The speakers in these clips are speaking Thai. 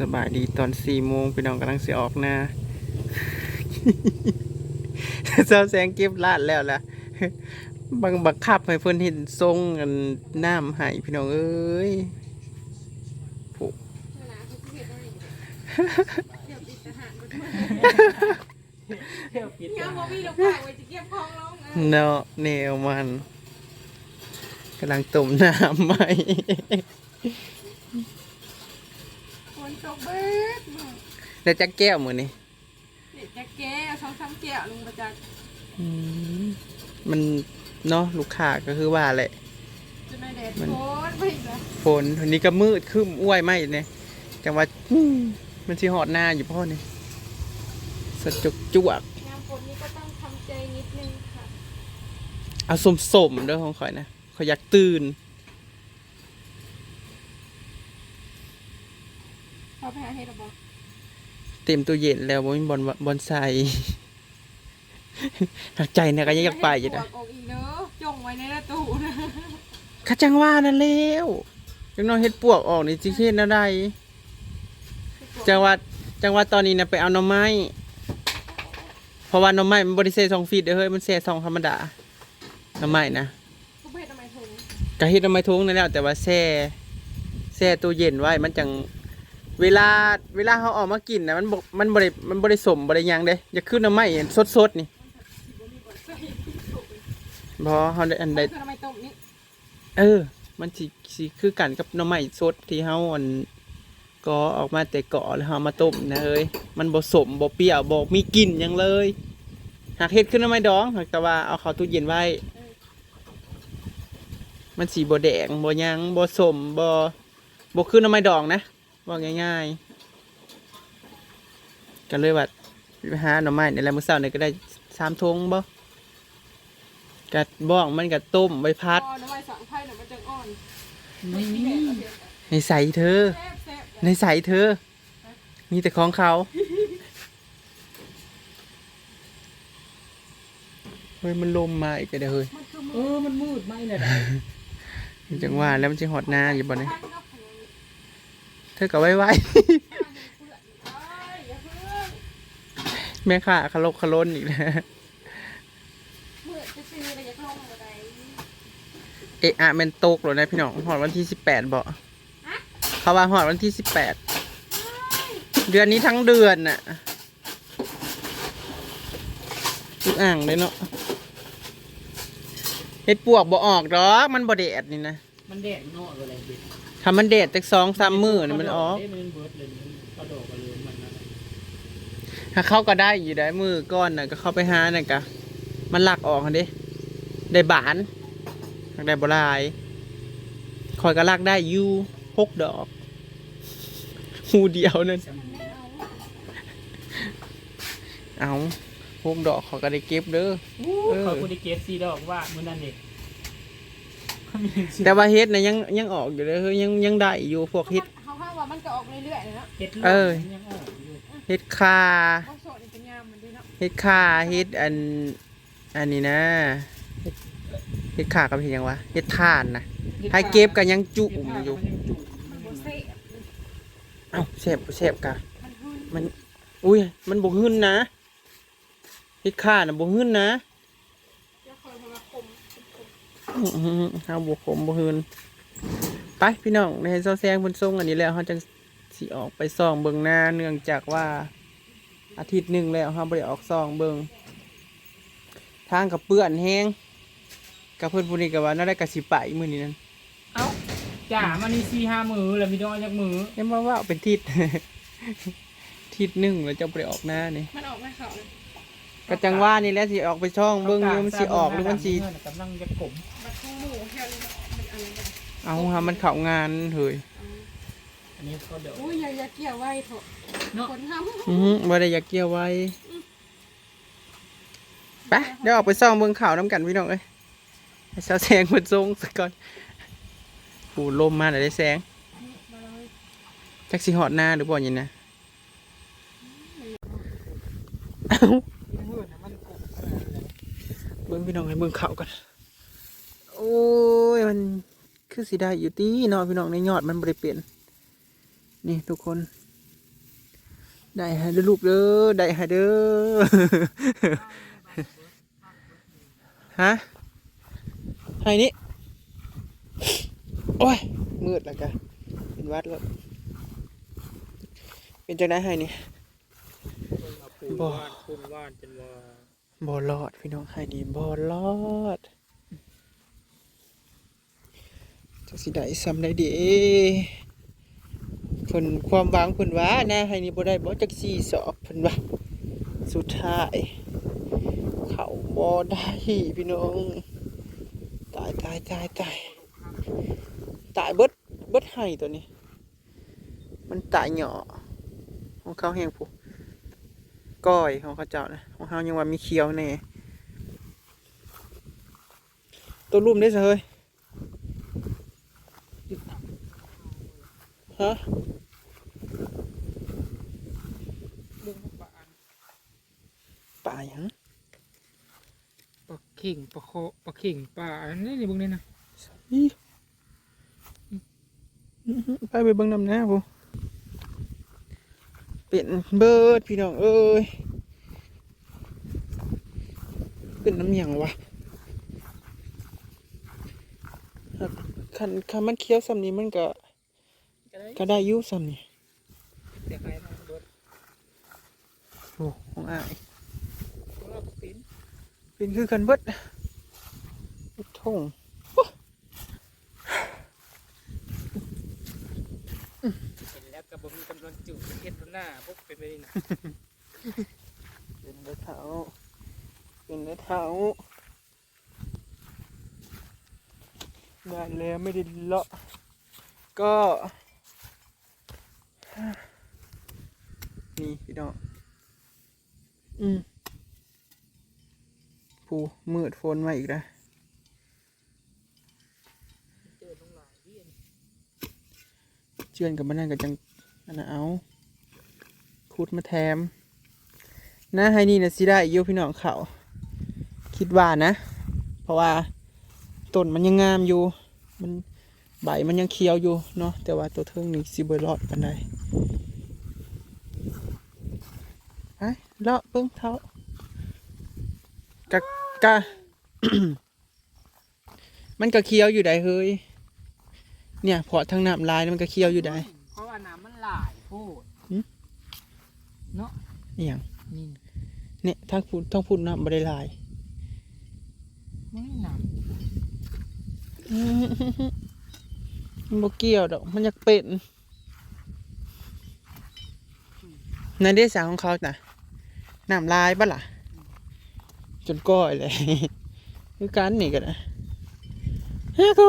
สบายดีตอนสี่โมงพี่น้องกำลังเสียออกน้าเจ้าแสงเก็บลาดแล้วล่ะบังบักคับให้เพิ่นเห็นทรงกันน้ำให้พี่น้องเอ้ยผูกเที่ยวปิดยังบ่มีลูกค้าะเนาะแนวมันกำลังต้มน้ำใหม่ ตกเบิดมื้อแล้วจักแก้วมือนี่เด็กจะแก้วสองสามแก้วลงมาจากอืมมันเนาะลูกค้าก็คือว่าแหละ จนในแดดมันโคตรไปอีกแล้วฝนวันนี้ก็มืดครึ้มอ้วยไหมเนี่ยจังว่าอืมมันสิหอดหน้าอยู่พ่อนี่สะจุกจวกยามฝนนี้ก็ต้องทำใจนิดนึงค่ะเอาสมสมๆเด้อของข่อยนะข่อยอยากตื่น พอไปหาเฮ็ดหรอบ่เต็มตัวเย็นแล้วบ่มีบอลบอลใส่หักใจเนี่ยก็ยังอยากไปอยู่นะนะออกอีกเด้อจงไว้ในหน้าตู้นะข้าจังว่านั่นแล้วจังน้อยเฮ็ดปวกออกนี่สิเฮ็ดแนวใดจังว่าจังว่าตอนนี้นะไปเอาหน่อไม้ เพราะว่าหน่อไม้มันบ่ได้เซ่ซองฟีดเด้อเฮ้ยมันเซ่ซองธรรมดาหน่อไม้นะกูไปเฮ็ดทำไมถุงก็เฮ็ดหน่อไม้ทุงนั่นแหล้วแต่ว่าแช่แช่ตู้เย็นไว้มันจัง เวลาเวลาเขาเออกมากินนะมันบ่มันบ่ได้มันบ่ได้สมบ่ได้หยังเด้อย่าขึ้นหน่อไม้สดๆนี่บ่เฮาได้อันใดคือทำไมต้มนี่เออ มันสิสิคือกันกับหน่อไม้สดที่เฮาอันก็ออกมาแต่เกาะแล้วเฮามาต้มนะเอ้ยมันบ่สมบ่เปรี้ยวบ่มีกลิ่นหยังเลย หากเฮ็ดขึ้นหน่อไม้ดองหากแต่ว่าเอาเข้าตู้เย็นไว้ มันสีบ่แดงบ่หยังบ่สมบ่บ่คือหน่อไม้ดองนะ ว่าง่ายๆก็เลยว่าไปหาหน่อไม้นี่แหละมื้อเช้านี่ก็ได้สามทงบ่กัดบ้องมันก็ต้มใบพัดพอน้ำไม้สังไผ่น่ะมันจะอ่อนไม่มีในใสเธอแซ่บแซ่บในใสเธอ มีแต่ของเขาเฮ้ยมันลมมาอีกแล้วเด้อเฮ้ยมันคือเอมืออมันมืดไหมเลยนะจังว่าแล้วมันสิฮอดหน้าอยู่บ่เนี่ย ข้างนอกของมัน เธอก็ไว้ไว้เอ้ยอย่าเพิ่งแม่ค่ะคารกคารนอีกแล้วมือจะซื้ออะไรอย่าลงอะไรเอะอะแมันตกเลยนะพี่น้องหอดวันที่สิบแปดบอกเขาว่าหอดวันที่สิบแปดเดือนนี้ทั้งเดือนน่ะทุกอ่างเลยเนาะเฮ็ดปวกบ่ออกดอก มันบ่แดดนี่นะ มันแดดนอกอะไรดิ ถ้ามันแดดจากสองสามมือนี่มันออกเมันเบิดเลยกระโดดกระเลือมันนั่นน่ะถ้าเขาก็ได้อยู่ได้มือก้อนน่ะก็เข้าไปหาน่ะกะมันหลักออกหั่นเด้ได้บานหักได้บ่หลายคอยก็ลักได้อยู่หกดอกหูเดียวนั่นเอาหกดอกเขาก็ได้เก็บเด้อเออเขาคุณได้เกตซีดอกว่ามื้อนั้นเด็กเขามีเสียง แต่ว่าเฮ็ดนะยังยังออกอยู่เลยเฮ้ยยังยังได้อยู่พวกเฮ็ดเขาข้างว่ามันก็ออกเรื่อยๆเลยเนาะเฮ็ดเออมันยังออกอยู่เฮ็ดคาบางโซนนี่เป็นยามมันด้วยเนาะเฮ็ดคาเฮ็ดอันอันนี้นะเฮ็ดเฮ็ดคากับเฮ็ดหยังวะเฮ็ดทานนะให้เก็บกันยังจุ่มอยู่มันยังจุ่มมันบ่เซ่บเอ้าแซ่บบ่แซ่บกะมันหึ่นมัน อุ้ยมันบ่หึ่นนะเฮ็ดคาน่ะบ่หึ่นนะจะคอยมาคมค มอื้อหือเฮาบ่ขมบ่หึ่นไปพี่น้องในเซาแซงเพิ่นส่งอันนี้แล้วเฮาจังสิออกไปส่องเบิ่งหน้าเนื่องจากว่าอาทิตย์หนึ่งแล้วเฮาบ่ได้ออกส่องเบิ่งทางกับเปื้อนแฮงกับเพิ่นผู้นี้ก็ว่าน่าได้กะสิไปมื้อนี้นั่นเอ้าจ่ามันนี่สี่ห้ามือแล้วมีดอกจากมือเอ็มว่าว่าเป็นทิศทิศหนึ่งแล้วจะบ่ไปออกหน้านี่มันออกไม่เขาเลยก็จังว่านี่แหละสิออกไปช่องเบิ่งอยู่มันสิออกหรือมันสิกำลังจะกลมบัด ของหมูแค่นี้มันอะไรกันเอาหามันเข้างานเฮ้ยอันนี้เขาเดี๋ยวอุ้ยอย่าอย่าเกี่ยวไว้เถอะเนาะคนทอือหือบ่ได้อยากเกี่ยวไว้ไปเดี๋ยวออกไปซ่องเบิ่งข่าวนํกันพี่น้องเอ้ยให้เช้าแสงเพิ่นส่งซะก่อนผู้ลมมาแล้วได้แสงำมาเลยจักสิฮอดหน้าหรือบ่ยินนะเอ้ามืดน่ะมันกลมขนาดไหนเบิ่งพี่น้องให้เบิ่งข่าวกัน โอ้ยมันคือสิได้อยู่ติเนาะพี่น้องในยอดมันบ่ได้เปลี่ยนนี่ทุกคน ได้ให้เด้อลูกเด้อได้ให้เด้อฮะให้นี่โอ้ยมืดแล้วกันเป็นวัดแล้วเป็นจังไดให้นี่บ่บ่ว่านคุณว่านจนว่าบ่รอดพี่น้องให้นี่บ่รอด จักสิได้ซ้ำได้ดีเพิ่นความหวังเพิ่นว่านะให้นี่บ่ได้บ่จักสี่สอบเพิ่นว่าสุดท้าย เขาบ่ได้พี่น้องตายตายตายตายตายเบิดเบิดให้ตัวนี้ มันตายเหยาะของเขาแห้งผู้ก้อยของเขาเจ้านะของเขายังว่ามีเขียวแน่ตัวลุ่มได้ซะเฮ้ย ฮะเรื่องปลาอันป่าหยังปลาเข่งปลาโคปลาเข่งปลาอันนี้นี่เบิ่งนี่นะอีอื้อหือไปไปเบิ่งนำหน้าผู้เป็นเบิดพี่น้องเอ้ยเป็นน้ำหยังวะคันคันมันเคี้ยวซ้ำนี้มันก็ ก็ได้ก็ได้อยุ่ซ้ำนี่แต่ใครมาเบิดโอ้ของอ้ายเพราะว่าเป็นเป็นคือกันเบิดอุดทงเห็นแล้วก็บ่มีกำลังจุเฮ็ดตัวหน้าพวกเป็นไปนี่นะเป็นเลือเท้าเป็นเลือเท้าได้แล้วไม่ได้เลาะก็ นี่พี่น้องอืมผู้มืดฝนมาอีกแล้วเจอลงหลายที่อันเชื่อนกับมันนั่นก็จังอันนะเอาขุดมาแถมหน้าให้นี่นะสิได้อยูพี่น้องเขาคิดว่านะ เพราะว่าต้นมันยังงามอยู่ มันใบมันยังเขียวอยู่เนาะแต่ว่าตัวเทิงนี่สิบรอดปันใด ไปเลาะเบิ้งเท้ากะกะมันก็เคี้ยวอยู่ได้เฮ้ย เนี่ยเพอทางน้ำลายนี่มันก็เคี้ยวอยู่ได้เพราะว่าน้ำมันหลายโพดหืมเนาะนี่อย่างนี่เนี่ยทางพูดทางพูดน้ำบริลายมันน้มันบ่เกี่ยวดอก มันอยากเป็น ในเดสาของเขาน่ะน้ำลายปะล่ะ จนก้อยเลยคือกันนี่กันนะฮะกู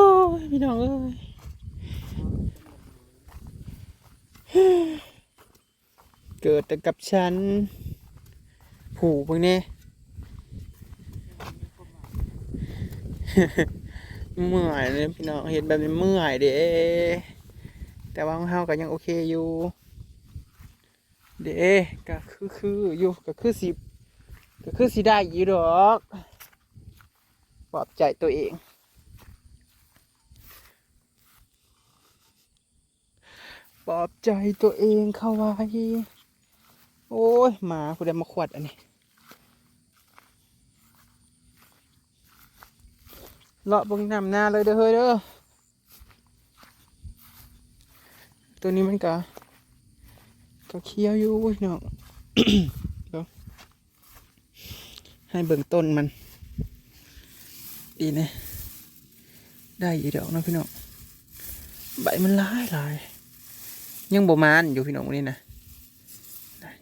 พี่น้องเอ้ยเกิดแต่กับฉัน ผูกพวกนี้เมื่อยเลยพี่น้องเห็นแบบนี้เมื่อยเด้แต่ว่าของเฮาก็ยังโอเคอยู่ เด้ก็คือคืออยู่ก็คือสิก็คือสิได้อยู่ดอกปลอบใจตัวเองปลอบใจตัวเองเข้าไว้ โอ้ยหมาผู้ใดมาขวดอันนี้เลาะบงน้ำหน้าเลยเด้อเฮ้ยเด้อตัวนี้มันก็ ก็เคี้ยวอยู่พี่น้องเดี๋ยวให้เบิ่งต้นมัน ดีนะได้อีดอกเนะพี่น้องใบมันลายลายยังบ่มานอยู่พี่น้องนนี้นะ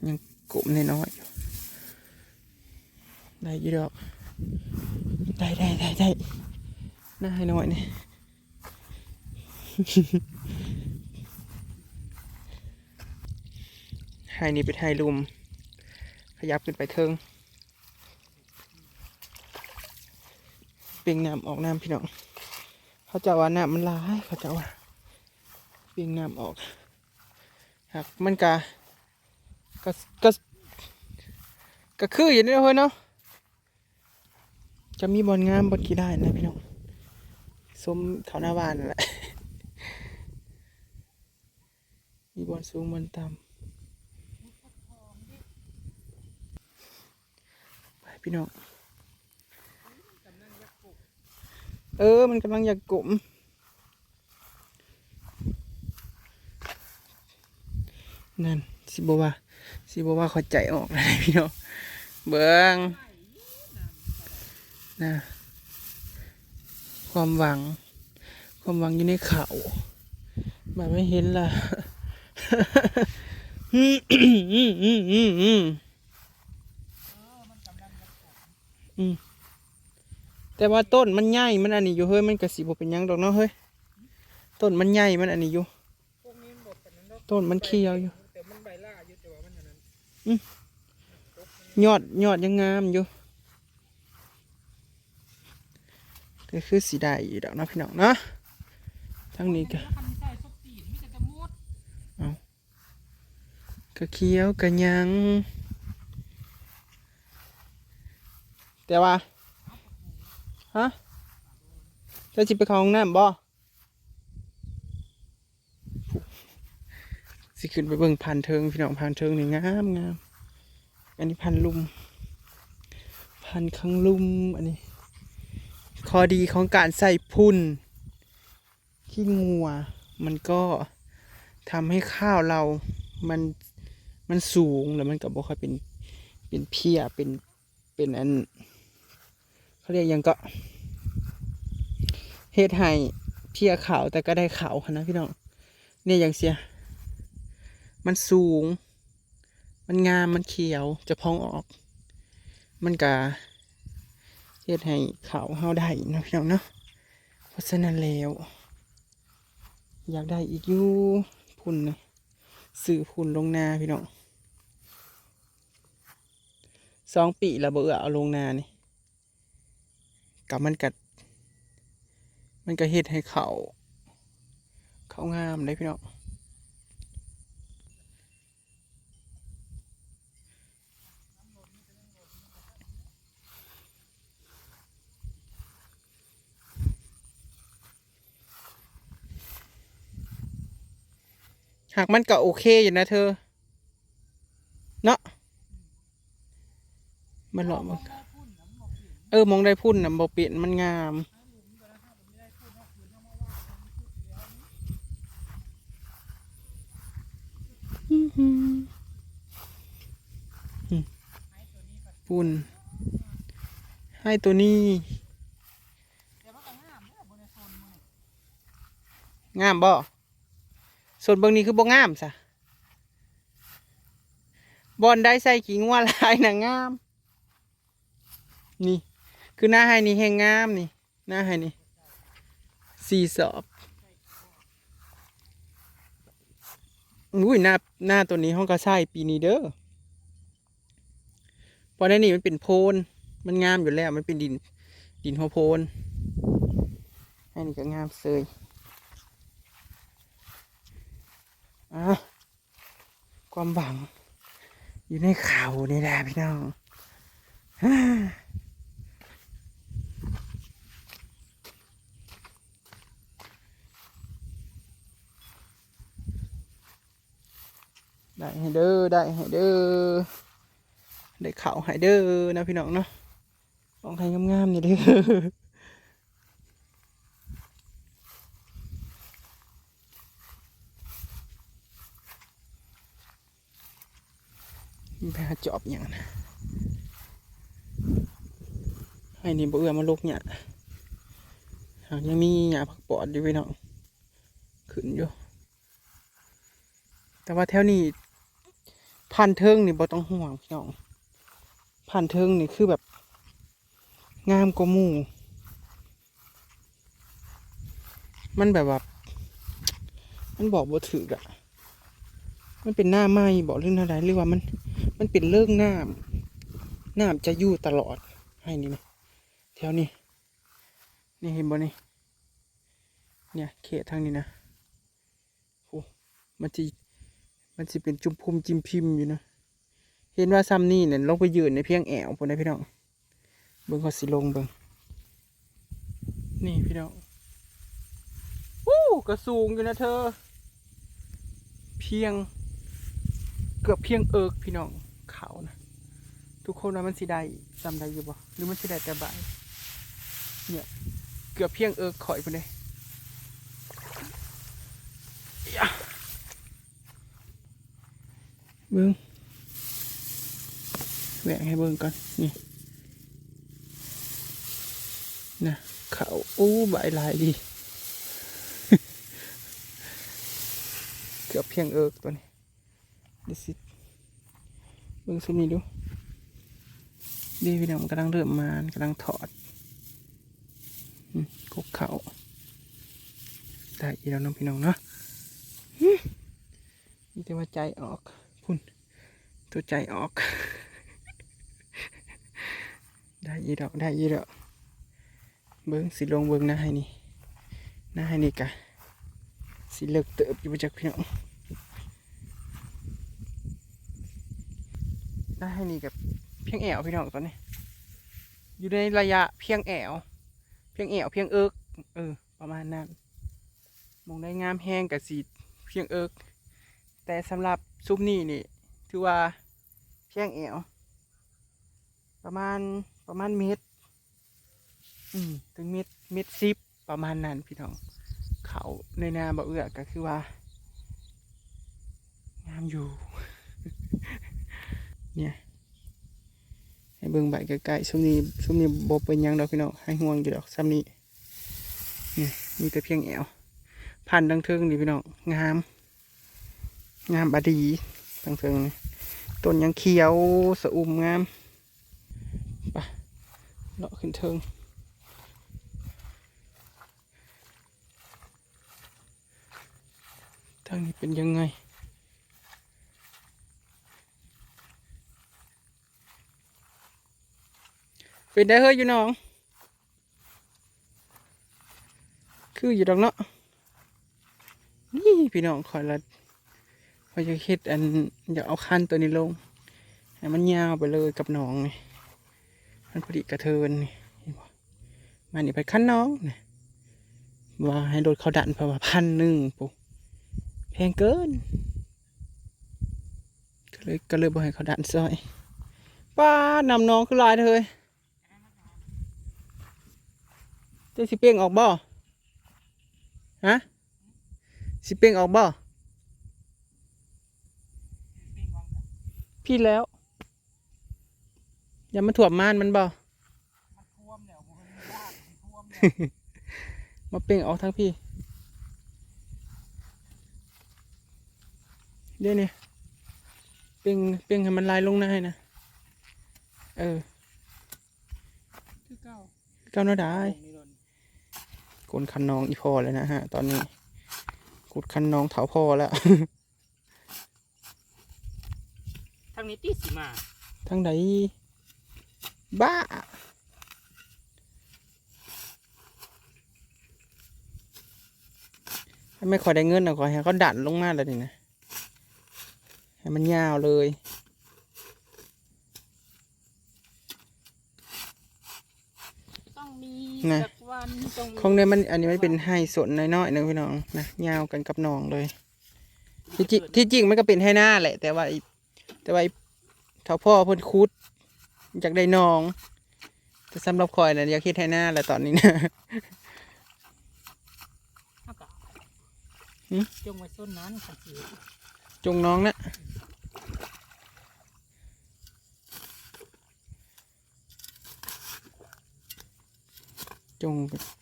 ยังกลมน้อยอยู่ได้อีดอกได้ได้ได้ได้น่าให้น่อยนี่ ให้นี่เป็นไฮลุม ขยับขึ้นไปเทิงเปล่งน้ำออกน้ำพี่น้อง เขาจะว่าน้ำมันร้ายเขาจะว่าเปล่งน้ำออกหากมันกะกะกะกะคืออย่างนี้เฮ้ยเนาะจะมีบอลงามบอลกีได้นะพี่น้องซุ้มเขาหน้าบ้านแหละ มีบอลสูงบอลต่ำ พี่น้อง เออ มันกำลังอยากกลมนั่นสิบว่าสิบว่าขอใจออกเลยพี่น้อง เบิ้งนะความหวัง ความหวังอยู่ในเขามันไม่เห็นล่ะ อืมอืมอืมอืมอืม อืมแต่ว่าต้นมันใหญ่มันอันนี้อยู่เฮ้ยมันกระสีบเป็นยังดอกเนาะเฮ้ยต้นมันใหญ่มันอันนี้อยู่ต้นมันเขียวอยู่ยอดยอดยังงามอยู่ก็คือสีได้อยู่ดอกนาะพี่น้องเนาะทั้งนี้ก็คันใส่ซบตีนมีแต่จะมดก็เขียวก็ยัง แต่ว่าฮะเจะจิไปเข้าห้องน้ำบ่สิขึ้นไปเบิ่งพันเทิงพี่น้องพันเทิงนี่งามงามอันนี้พันลุม พันข้างลุมอันนี้ข้อดีของการใส่พุ่นขี้งัว มันก็ทำให้ข้าวเรามันมันสูงแล้วมันก็บ่ค่อยเป็นเป็นเพียเป็นเป็นอัน เขาเรียกยังก็เฮ็ดให้เพียขาวแต่ก็ได้ขาวนะพี่น้องเนี่ยอย่างเสีย มันสูง มันงามมันเขียวจะพองออก มันก็เฮ็ดให้ขาวเฮาได้นะพี่น้องเนาะเพราะฉะนั้นแล้วอยากได้อีกอยู่พุ่นนะสื่อพุ่นลงนาพี่น้องสองปีละเบื่อเอาลงนานี่ กับมันกัดมันก็เฮ็ดให้เขาเขางามเลยพี่น้องหากมันก็โอเคอยู่นะเธอ เนาะมันหลอกมัน เออมองได้พุ่นนะบ่เปลี่ยนมันงามปุ่นให้ตัวนี้งามบ่ส่วนเบางนี้คือบ่งามซะบอนได้ใส่ขิงว่าลายนะงาม นี่ คือหน้าให้นี่แห้งงามนี่ หน้าให้นี่สี่สอบอุ้ยหน้าหน้าตัวนี้ห้องก็ใช่ปีนี้เด้อพราะในนี่มันเป็นโพน มันงามอยู่แล้ว มันเป็นดิน ดินหัวโพนอันนี้ก็งามเสยอะความหวัง อยู่ในเขานี่แหละพี่น้อง ได้ให้เด้อได้ให้เด้อได้เข่าวให้เด้อนะพี่น้องเนาะลองให้งามๆนี่เด้อไปหาจอบอย่างนะให้นี่บเอื้อมาลูกเนี่ยหากยังมีหยาผักปอดอยู่พี่น้องขึ้นอยู่ แต่ว่าแถวนี้ พันเทิงนี่บ่ต้องห่วงพี่น้องพันเทิงนี่คือแบบงามกว่ามู่มันแบบว่ามันบอกบ่ถืออะมันเป็นหน้าไม้บอกเรื่องอะไรหรือว่ามัน มันเป็นเรื่องหน้ำน้ำจะอยู่ตลอดให้นี่นะแถวนี้ นี่เห็นบ่นี่เนี่ยเขตทางนี้นะโอ้มันจะ มันจะเป็นจุมพุมจิมพิมพ์อยู่นะ เห็นว่าซ้ำนี่เนี่ยลงไปยืนในเพียงแอวพุ่นะพี่น้องเบิ่งเขาสิลงเบิ่งนี่พี่น้องวู้กระสูงอยู่นะเธอ เพียง เกือบเพียงเอิกพี่น้องเขานะทุกคนว่ามันสิได้จำได้อยู่บ่หรือมันสิได้แต่บ่ายเนี่ยเกือบเพียงเอิกข่อยไปเลย เบิ้งแหวกให้เบิ้งก่อนนี่นะเขาอู้ใบลายดีเกือบเพียงเอิกตัวนี้ดิสิเบิ้งซุมนี้ดูดีพี่น้องกำลังเริ่มมานกำลังถอดกกเขาได้อีแล้วน้องพี่น้องเนาะนี่แต่ว่าใจออก พุ่นตัวใจออก ได้ยีดอกได้ยีดอกเบิ้งสิลงเบิ้งหน้าให้นี่หน้าให้นี่กะสิเลิกเติบอยู่บ่จากพี่น้องหน้าให้นี่กับเพียงแอวพี่น้องตอนนี้ อยู่ในระยะเพียงแอวเพียงแอวเพียงเอิกเออประมาณนั้นมองได้งามแห้งกับสีเพียงเอิกแต่สำหรับ ซุปนี่นี่ถือว่าเพียงแอวประมาณประมาณเมตรอืมถึงเมตรเมตรสิบประมาณนั้นพี่น้อง เขาในนาบ่เอื้อก็คือว่างามอยู่ เนี่ยให้เบิ่งใบใกล้ๆซุมนี้ซุมนี้บ่เป็นยังดอกพี่น้องให้ห่วงอยู่ดอกซ้ำนี้นี่มีแต่เพียงแอวพันธุ์ดังเทิงนี่พี่น้องงาม งามบดีดังเทิงนี่ต้นยังเขียวสะอุ่มงามไปเลาะขึ้นเทิงทางนี้เป็นยังไงเป็นได้เฮ้ยอยู่น้อง คืออยู่ดอกเนาะนี่พี่น้องคอยละ คอยจะคิดอันอยากเอาคันตัวนี้ลงให้มันยาวไปเลยกับน้องนี่มันพอดีกระเทินนี่เห็นบ่มานี่ไปคันน้องนี่ว่าให้รถเขาดันเพราะว่าพันหนึ่งปุ๊แพงเกิน ก็เลยก็เลยบอกให้เขาดันซอยป้านำน้องคือหลายเถอะเฮ้ยจะสิเป้งออกบ่ฮะสิเป้งออกบ่ พี่แล้ว อย่ามาถ่วมม่านมันบ่มาเป้งออกทั้งพี่เดี๋ยวนี้เป้งเป้งให้มันลายลงหน้าให้นะเออคือเก้าเก้าหน้าได้ตรงนี้เลยกดคันน้องอีพอเลยนะฮะ ตอนนี้กดคันน้องเถาพอแล้ว ทาง นี้ตีสีมาทั้งใดบ้า ถ้าไม่ขอยได้เงินนะขอให้เขาดันลงมาเลยนี่นะ ให้มันยาวเลยต้องมีนะสักวันต้องมีของเนี่ยมันอันนี้มันเป็นไฮสนน้อยๆนะพี่น้องนะยาวกันกับน้องเลย ที่จริงที่จริงมันก็เป็นให้หน้าแหละ แต่ว่าไอ้แต่ว่าไอ้ เท่าพ่อเพิ่นคุดอยากได้น้องแต่สำหรับคอยนะอยากคิดให้หน้าแหละตอนนี้นะอากาศหืมจงไว้ส้นนั้นขัดสีจงน้องนะจง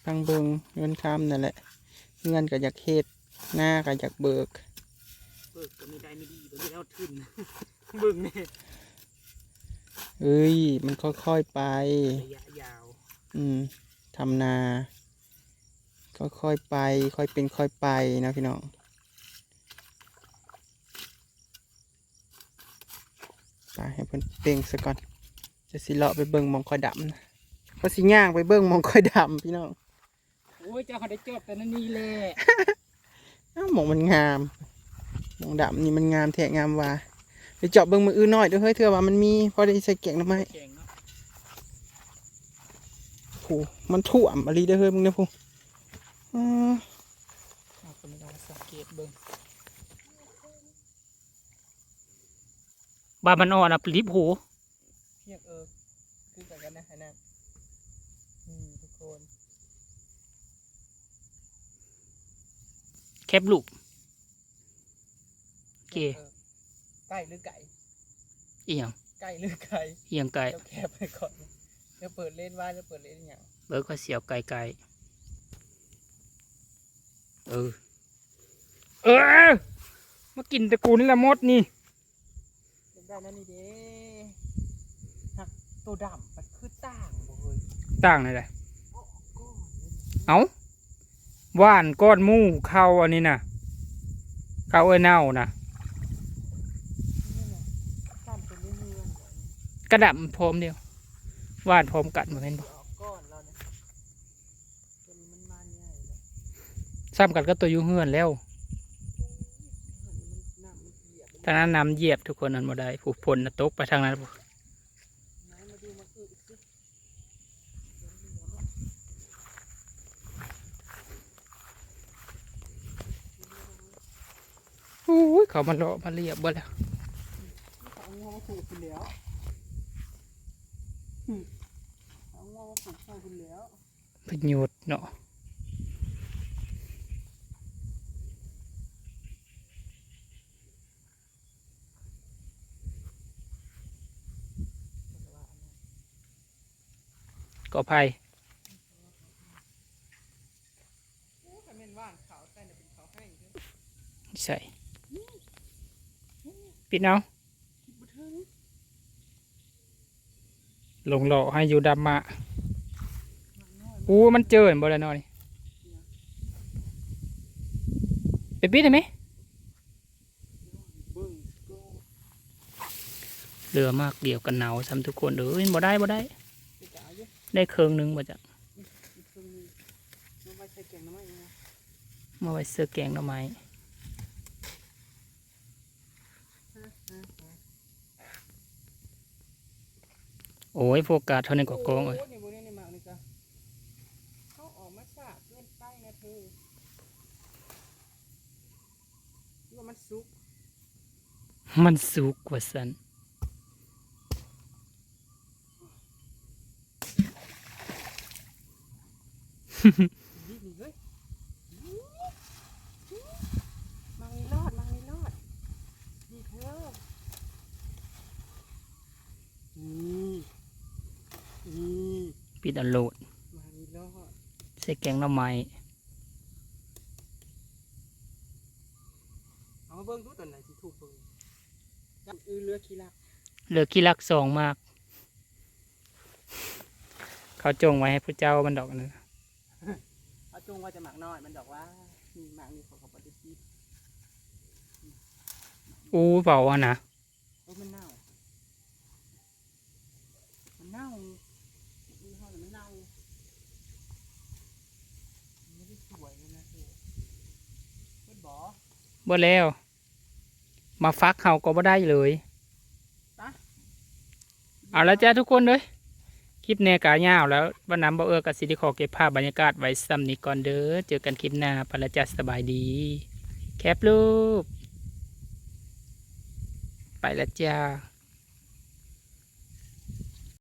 ฟังเบิงเงินคำนั่นแหละ เงินก็อยากเฮ็ดหน้าก็อยากเบิก เบิกก็ไม่ได้ไม่ดีเบิกแล้วขึ้นเบิ่งเนี่ย เอ้ย มันค่อยๆไป ระยะยาว อืมทำนา ค่อยๆไป ค่อยเป็นค่อยไปนะพี่น้องไปให้เพิ่นเป่งซะก่อน จะสิเลาะไปเบิ่งหมองค่อยดำนะเพราะสิย่างไปเบิ่งหมองค่อยดำพี่น้องโอ้ยเจ้าเขาได้จบแต่นั่นนี่แหละ อ้าวหมองมันงามหมองดำนี่มันงามแท้งามว่า ไปเจาะเบิ่งมืออื่นหน่อยเด้อเฮ้ยเถื่อว่ามันมีพอได้ใส่แกงหน่อไม้แข่งเนาะโหมันถ่วมอะไรเด้อเฮ้ยมึงเนี่ยพูอือเอาคนมาสังเกตเบิ่งบามันอ่อนอะปลิบหูเพียงกันนะอันนั้นนี่ทุกคนแคบลูกโอเคออ ไก่หรือไก่อีหยังไก่หรือไก่อีหยังไก่เดี๋ยวแคบไปก่อนเดี๋ยวเปิดเล่นว่าจะเปิดเล่นอหย่างเบิกก็เสียวไก่ไก่เออ เออ มากินตระกูลนี่ละมดนี่เล่นได้นั่นนี่เด้หักตัวดำมันคือต่างบ่เฮ้ยต่างเลยแหละก้อนเลยเอาว่านก้อนหมูเข้าอันนี้นะเข้าเอ้ยเน่านะ นี่น่ะข้ามเป็นเรื่อยๆ กระดับพร้อมเดียววานพร้อมกัดมาเป็นบ่อนแล้วเนี่ยตัวนี้มันมาใหญ่เลยซ้ำกันก็ตัวยุ่เฮือนแล้วทางนั้นน้ำเหยียบทุกคนนั้นบ่ได้ผู้พลนะตกไปทางนั้นอู้ยเขามาเลาะมาเรียบบ่แล้ว ประโยชน์เนาะแต่ว่าอันนั้นก็ภัยโอ้คันแม่น ลงหล่อให้อยู่ดำมามันน้อยอู้มันเจอเห็นบ่แล้วเนาะนี่ไปปิดได้ไหมเบิ่งก็เหลือมากเดียวกันหนาวซ้ำทุกคนเอ้ยบ่ได้บ่ได้ไปจ่ายอยู่ได้เครื่องหนึงบ่จ้ะอีกครึ่งหนึงมันไว้ใส่แกงน้ำมันนะมาไว้เสื้อแกงหน่อไม้ โอ้ยโฟกัสเท่านี้ก็กองเอ้ยเขาออกมาสาบเล่นไปนะเธอว่ามันสุก มันสุกกว่าสันฮ้ยมังนี่รอดมังนีรอดนี่เธอนี่ ปิดอันโหลดมังนี่รอดใส่แกงหน่อไม้เอามาเบิ่งดูตอนไหนที่ถูกเบิ่งจับอือเรือขี้ลักเหลือขี้รักสองมาก เขาจงไว้ให้พระเจ้ามันดอกนึงเอาจงว่าจะหมักน้อยมันดอกว่านี่หมักนี่เขาเขาปฏิทินอู้เปล่าอะนะโอ้ยมันเน่ามันเน่ามีห้องมันเน่ามันไม่ได้สวยเลยนะเธอเพื่อนบอก บ่แล้ว มาฟักเขาก็บ่ได้เลยปะเอาละจ้าทุกคนเลยคลิปแนกายาวแล้ววันน้ำบ่เออกับสิริขอเก็บภาพบรรยากาศไว้ซ้ำนี้ก่อนเด้อเจอกันคลิปหน้าปละจ้าสบายดี แคปรูปไปละจ้า